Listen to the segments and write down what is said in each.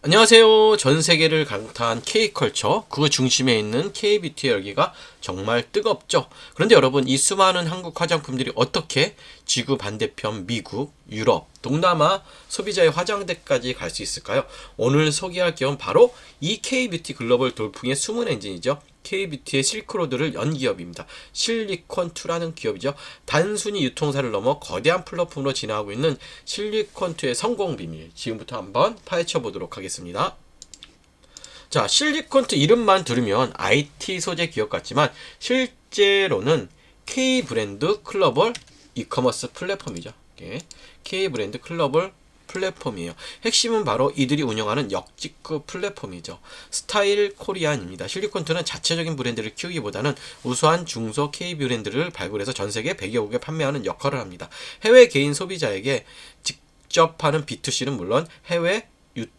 안녕하세요. 전 세계를 강타한 K컬처, 그 중심에 있는 K뷰티 열기가 정말 뜨겁죠. 그런데 여러분, 이 수많은 한국 화장품들이 어떻게 지구 반대편 미국, 유럽, 동남아 소비자의 화장대까지 갈 수 있을까요? 오늘 소개할 기업은 바로 이 K뷰티 글로벌 돌풍의 숨은 엔진이죠. K뷰티의 실크로드를 연 기업입니다. 실리콘2라는 기업이죠. 단순히 유통사를 넘어 거대한 플랫폼으로 진화하고 있는 실리콘2의 성공 비밀. 지금부터 한번 파헤쳐 보도록 하겠습니다. 자, 실리콘2 이름만 들으면 IT 소재 기업 같지만 실제로는 K 브랜드 클로벌 이커머스 플랫폼이죠. K 브랜드 클로벌 플랫폼이에요. 핵심은 바로 이들이 운영하는 역직구 플랫폼이죠. 스타일 코리안입니다. 실리콘트는 자체적인 브랜드를 키우기보다는 우수한 중소 K 브랜드를 발굴해서 전 세계 100여 국에 판매하는 역할을 합니다. 해외 개인 소비자에게 직접 하는 B2C는 물론 해외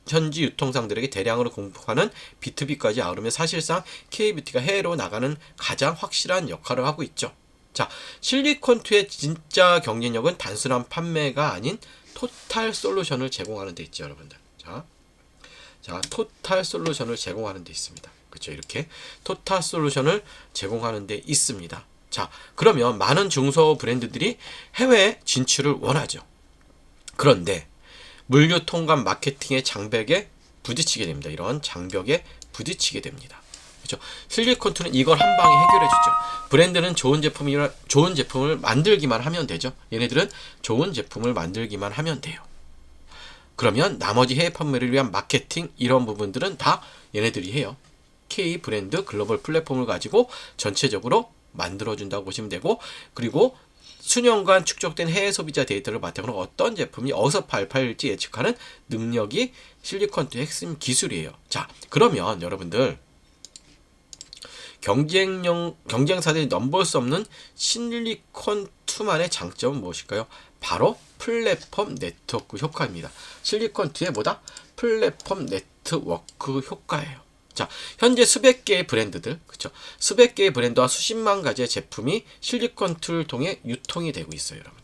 현지 유통상들에게 대량으로 공급하는 B2B까지 아우르며 사실상 K뷰티가 해외로 나가는 가장 확실한 역할을 하고 있죠. 자, 실리콘투의 진짜 경쟁력은 단순한 판매가 아닌 토탈 솔루션을 제공하는 데 있죠, 여러분들. 자, 자, 토탈 솔루션을 제공하는 데 있습니다. 그렇죠? 이렇게 토탈 솔루션을 제공하는 데 있습니다. 자, 그러면 많은 중소 브랜드들이 해외 진출을 원하죠. 그런데 물류 통관 마케팅의 장벽에 부딪히게 됩니다. 이런 장벽에 부딪히게 됩니다. 그렇죠? 슬리콘투는 이걸 한 방에 해결해 주죠. 브랜드는 좋은 제품이 좋은 제품을 만들기만 하면 되죠. 얘네들은 좋은 제품을 만들기만 하면 돼요. 그러면 나머지 해외 판매를 위한 마케팅 이런 부분들은 다 얘네들이 해요. K 브랜드 글로벌 플랫폼을 가지고 전체적으로 만들어 준다고 보시면 되고 그리고 수년간 축적된 해외 소비자 데이터를 바탕으로 어떤 제품이 어디서 팔팔지 예측하는 능력이 실리콘투의 핵심 기술이에요. 자, 그러면 여러분들 경쟁용 경쟁사들이 넘볼 수 없는 실리콘2만의 장점은 무엇일까요? 바로 플랫폼 네트워크 효과입니다. 실리콘2의 뭐다? 플랫폼 네트워크 효과예요. 자, 현재 수백 개의 브랜드들, 그쵸? 수백 개의 브랜드와 수십만 가지의 제품이 실리콘2를 통해 유통이 되고 있어요, 여러분.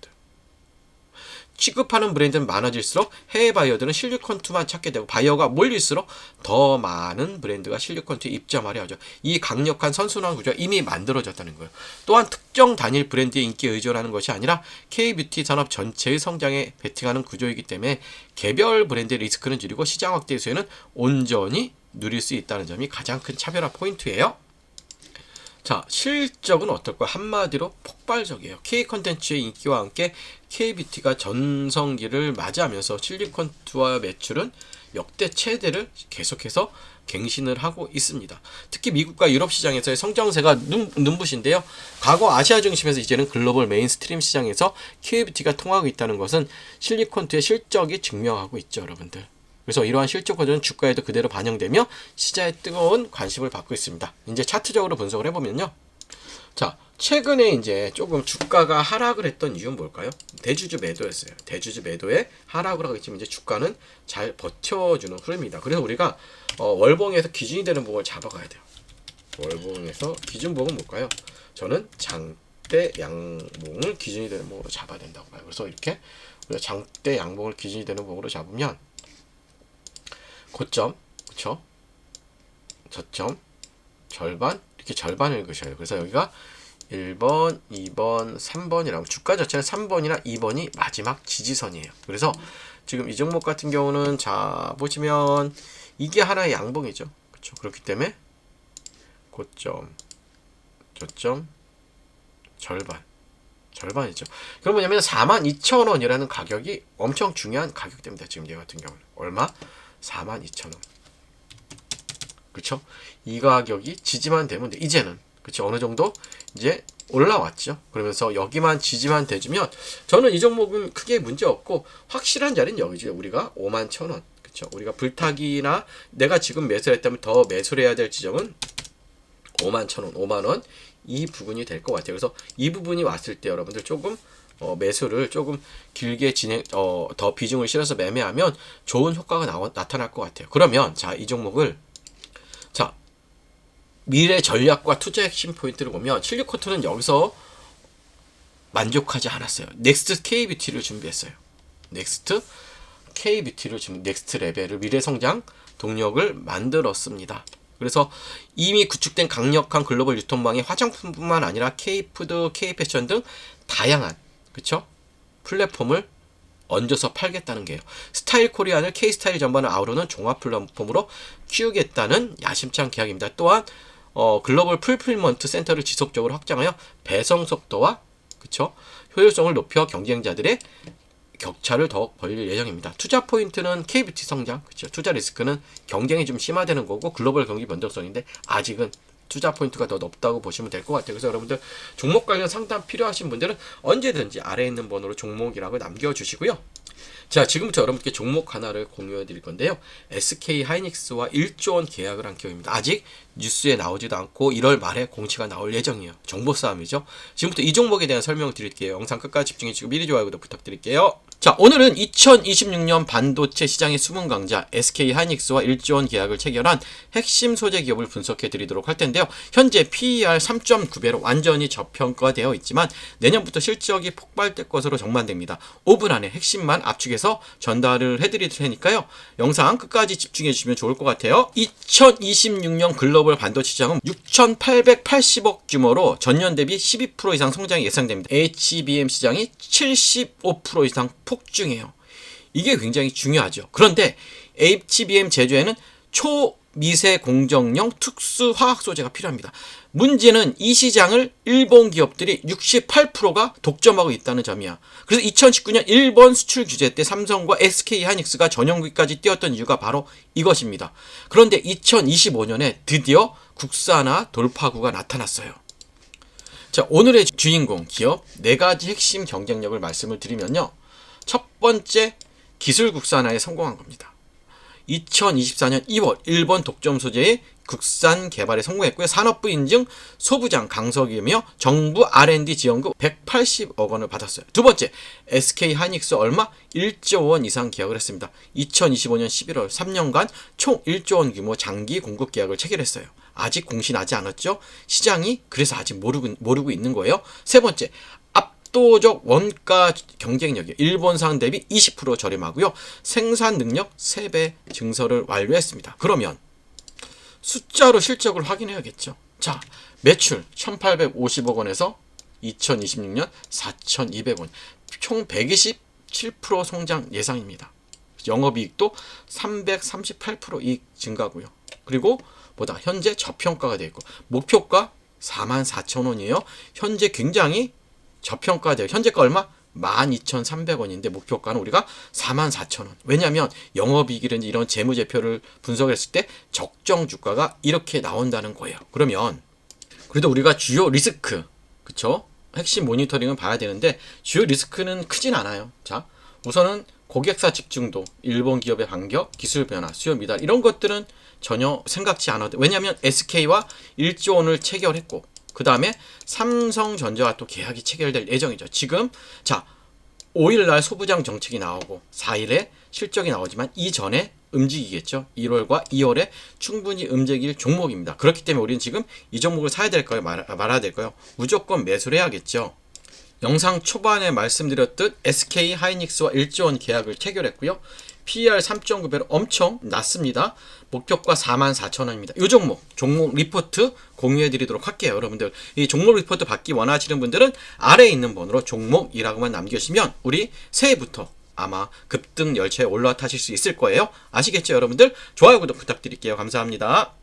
취급하는 브랜드는 많아질수록 해외 바이어들은 실리콘2만 찾게 되고 바이어가 몰릴수록 더 많은 브랜드가 실리콘2에 입점하려 하죠. 이 강력한 선순환 구조가 이미 만들어졌다는 거예요. 또한 특정 단일 브랜드의 인기에 의존하는 것이 아니라 K뷰티 산업 전체의 성장에 베팅하는 구조이기 때문에 개별 브랜드의 리스크는 줄이고 시장 확대 수에는 온전히 누릴 수 있다는 점이 가장 큰 차별화 포인트예요. 자, 실적은 어떨까? 한마디로 폭발적이에요. K 컨텐츠의 인기와 함께 KBT가 전성기를 맞이하면서 실리콘투와 매출은 역대 최대를 계속해서 갱신을 하고 있습니다. 특히 미국과 유럽 시장에서의 성장세가 눈, 눈부신데요. 과거 아시아 중심에서 이제는 글로벌 메인스트림 시장에서 KBT가 통하고 있다는 것은 실리콘투의 실적이 증명하고 있죠, 여러분들. 그래서 이러한 실적 과정은 주가에도 그대로 반영되며 시장에 뜨거운 관심을 받고 있습니다. 이제 차트적으로 분석을 해보면요. 자, 최근에 이제 조금 주가가 하락을 했던 이유는 뭘까요? 대주주 매도였어요. 대주주 매도에 하락을 하고 있지만 이제 주가는 잘 버텨주는 흐름입니다. 그래서 우리가 어, 월봉에서 기준이 되는 부분을 잡아가야 돼요. 월봉에서 기준봉은 뭘까요? 저는 장대 양봉을 기준이 되는 부분으로 잡아야 된다고 봐요. 그래서 이렇게 장대 양봉을 기준이 되는 부분으로 잡으면 고점, 그쵸? 저점, 절반, 이렇게 절반을 그셔요. 그래서 여기가 1번, 2번, 3번이라고 주가 자체는 3번이나 2번이 마지막 지지선이에요. 그래서 지금 이 종목 같은 경우는 자 보시면 이게 하나의 양봉이죠. 그렇죠. 그렇기 때문에 고점, 저점, 절반, 절반이죠. 그럼 뭐냐면 42,000원이라는 가격이 엄청 중요한 가격대입니다. 지금 얘 같은 경우는 얼마? 42,000원. 그쵸? 이 가격이 지지만 되면 돼. 이제는. 그쵸? 어느 정도 이제 올라왔죠. 그러면서 여기만 지지만 대주면 저는 이 종목은 크게 문제 없고 확실한 자리는 여기죠. 우리가 5만 1,000원. 그쵸? 우리가 불타기나 내가 지금 매수를 했다면 더 매수를 해야 될 지점은 5만 1,000원, 5만 원. 이 부분이 될 것 같아요. 그래서 이 부분이 왔을 때 여러분들 조금 어, 매수를 조금 길게 진행, 어, 더 비중을 실어서 매매하면 좋은 효과가 나, 나타날 것 같아요. 그러면, 자, 이 종목을, 자, 미래 전략과 투자 핵심 포인트를 보면, 칠리코트는 여기서 만족하지 않았어요. 넥스트 KBT를 준비했어요. 넥스트 KBT를 준비, 넥스트 레벨을 미래 성장 동력을 만들었습니다. 그래서 이미 구축된 강력한 글로벌 유통망에 화장품뿐만 아니라 K푸드, K패션 등 다양한 그쵸? 플랫폼을 얹어서 팔겠다는 게요. 스타일 코리안을 K스타일 전반을 아우르는 종합 플랫폼으로 키우겠다는 야심찬 계약입니다. 또한 어, 글로벌 풀필먼트 센터를 지속적으로 확장하여 배송 속도와 그쵸? 효율성을 높여 경쟁자들의 격차를 더욱 벌릴 예정입니다. 투자 포인트는 KBT 성장, 그렇죠. 투자 리스크는 경쟁이 좀 심화되는 거고 글로벌 경기 변동성인데 아직은 투자 포인트가 더 높다고 보시면 될 것 같아요. 그래서 여러분들 종목 관련 상담 필요하신 분들은 언제든지 아래에 있는 번호로 종목이라고 남겨주시고요. 자, 지금부터 여러분께 종목 하나를 공유해 드릴 건데요. SK 하이닉스와 1조 원 계약을 한 기업입니다. 아직 뉴스에 나오지도 않고 1월 말에 공시가 나올 예정이에요. 정보 싸움이죠. 지금부터 이 종목에 대한 설명을 드릴게요. 영상 끝까지 집중해 주시고 미리 좋아요 구독 부탁드릴게요. 자, 오늘은 2026년 반도체 시장의 숨은 강자 SK 하이닉스와 1조 원 계약을 체결한 핵심 소재 기업을 분석해 드리도록 할 텐데요. 현재 PER 3.9배로 완전히 저평가되어 있지만 내년부터 실적이 폭발될 것으로 전망됩니다. 5분 안에 핵심만 압축해서 전달을 해 드릴 테니까요. 영상 끝까지 집중해 주시면 좋을 것 같아요. 2026년 글로벌 반도체 시장은 6,880억 규모로 전년 대비 12% 이상 성장이 예상됩니다. HBM 시장이 75% 이상 폭 증해요. 이게 굉장히 중요하죠. 그런데 HBM 제조에는 초미세 공정용 특수 화학 소재가 필요합니다. 문제는 이 시장을 일본 기업들이 68%가 독점하고 있다는 점이야. 그래서 2019년 일본 수출 규제 때 삼성과 SK 하이닉스가 전용기까지 뛰었던 이유가 바로 이것입니다. 그런데 2025년에 드디어 국산화 돌파구가 나타났어요. 자, 오늘의 주인공 기업 네 가지 핵심 경쟁력을 말씀을 드리면요. 첫 번째 기술 국산화에 성공한 겁니다. 2024년 2월 일본 독점 소재의 국산 개발에 성공했고요. 산업부 인증 소부장 강석이며 정부 R&D 지원금 180억 원을 받았어요. 두 번째, SK 하이닉스 얼마 1조 원 이상 계약을 했습니다. 2025년 11월 3년간 총 1조 원 규모 장기 공급 계약을 체결했어요. 아직 공시 나지 않았죠? 시장이 그래서 아직 모르고, 모르고 있는 거예요. 세 번째, 압도적 원가 경쟁력이 일본산 대비 20% 저렴하고요. 생산 능력 3배 증설을 완료했습니다. 그러면 숫자로 실적을 확인해야겠죠. 자, 매출 1,850억 원에서 2026년 4,200원. 총 127% 성장 예상입니다. 영업이익도 338% 이익 증가고요. 그리고 보다 현재 저평가가 되어 있고 목표가 44,000원이에요. 현재 굉장히 저평가돼요. 현재가 얼마? 12,300원인데 목표가는 우리가 44,000원. 왜냐하면 영업이익이라든지 이런 재무제표를 분석했을 때 적정 주가가 이렇게 나온다는 거예요. 그러면 그래도 우리가 주요 리스크, 그쵸? 핵심 모니터링은 봐야 되는데 주요 리스크는 크진 않아요. 자, 우선은 고객사 집중도, 일본 기업의 반격, 기술 변화, 수요 미달 이런 것들은 전혀 생각지 않아도 왜냐하면 SK와 1조 원을 체결했고 그 다음에 삼성전자와 또 계약이 체결될 예정이죠. 지금 자 5일날 소부장 정책이 나오고 4일에 실적이 나오지만 이전에 움직이겠죠. 1월과 2월에 충분히 움직일 종목입니다. 그렇기 때문에 우리는 지금 이 종목을 사야 될까요? 말, 말아야 될까요? 무조건 매수를 해야겠죠. 영상 초반에 말씀드렸듯 SK 하이닉스와 1조 원 계약을 체결했고요. PER 3.9배로 엄청 낮습니다. 목표가 44,000원입니다. 이 종목, 종목 리포트 공유해 드리도록 할게요. 여러분들, 이 종목 리포트 받기 원하시는 분들은 아래에 있는 번호로 종목이라고만 남겨주시면 우리 새해부터 아마 급등 열차에 올라타실 수 있을 거예요. 아시겠죠, 여러분들? 좋아요, 구독 부탁드릴게요. 감사합니다.